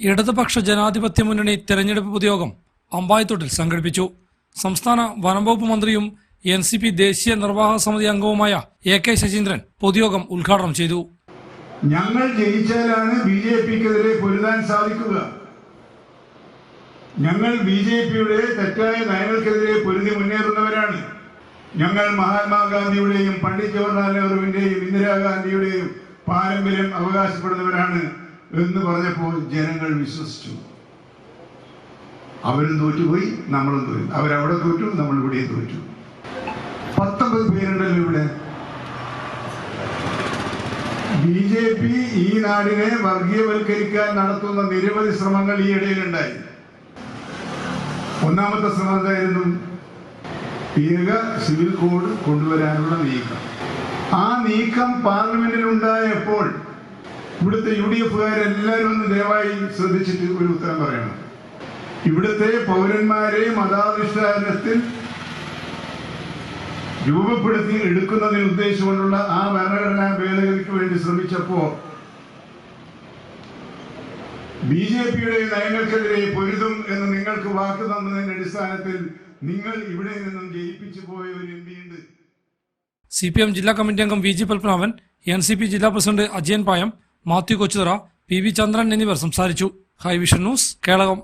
ഇടതുപക്ഷ ജനാധിപത്യ മുന്നണി തെരഞ്ഞെടുപ്പ് പൊതുയോഗം അമ്പായത്തോട്ടിൽ സംഘടിപ്പിച്ചു. സംസ്ഥാന വനംവകുപ്പ് മന്ത്രിയും എൻ സി പി ദേശീയ നിർവാഹക സമിതി അംഗവുമായ എ കെ ശശീന്ദ്രൻ പൊതുയോഗം ഉദ്ഘാടനം ചെയ്തു. ഞങ്ങൾ ജയിച്ചാലാണ് ബി ജെ പിക്കെതിരെ പൊരുതാൻ സാധിക്കുക. ഞങ്ങൾ ബി ജെ പിയുടെ തെറ്റായ നയങ്ങൾക്കെതിരെ പൊരുതി മുന്നേറുന്നവരാണ്. ഞങ്ങൾ മഹാത്മാഗാന്ധിയുടെയും പണ്ഡിറ്റ് ജവഹർലാൽ നെഹ്റുവിന്റെയും ഇന്ദിരാഗാന്ധിയുടെയും പാരമ്പര്യം അവകാശപ്പെടുന്നവരാണ്. എന്ന് പറഞ്ഞപ്പോൾ ജനങ്ങൾ വിശ്വസിച്ചു. അവരും തോറ്റുപോയി നമ്മളും തോറ്റു. അവരവിടെ തോറ്റു നമ്മൾ ഇവിടെയും തോറ്റു. പത്തൊമ്പത് പേരുണ്ടല്ലോ ഇവിടെ. ബി ജെ പി ഈ നാടിനെ വർഗീയവൽക്കരിക്കാൻ നടത്തുന്ന നിരവധി ശ്രമങ്ങൾ ഈ ഇടയിലുണ്ടായി. ഒന്നാമത്തെ ശ്രമം എന്തായിരുന്നു ഏക സിവിൽ കോഡ് കൊണ്ടുവരാനുള്ള നീക്കം. ആ നീക്കം പാർലമെന്റിൽ ഉണ്ടായപ്പോൾ ഇവിടുത്തെ യു ഡി എഫുകാരെല്ലാവരും ഒന്ന് ദയവായി ശ്രദ്ധിച്ചിട്ട് ഒരു ഉത്തരം പറയണം. ഇവിടുത്തെ പൗരന്മാരെ മതാധിഷ്ഠാനത്തിൽ രൂപപ്പെടുത്തി എടുക്കുന്നതിന് ഉദ്ദേശിച്ചുകൊണ്ടുള്ള ആ ഭരണഘടനാ ഭേദഗതിക്ക് വേണ്ടി ശ്രമിച്ചപ്പോൾ ബി ജെ പിയുടെ നയങ്ങൾക്കെതിരെ പൊരുതും എന്ന് നിങ്ങൾക്ക് വാക്ക് തന്നതിന്റെ അടിസ്ഥാനത്തിൽ നിങ്ങൾ ഇവിടെ നിന്നും ജയിപ്പിച്ചു പോയ ഒരു എം പി ഉണ്ട് സി പി എം ജില്ലാ കമ്മിറ്റി അംഗം V G Padmanabhan N C P ജില്ലാ president Ajayan Payam Mathew Kochuthara P V Chandran എന്നിവർ സംസാരിച്ചു. High vision news Kelakam.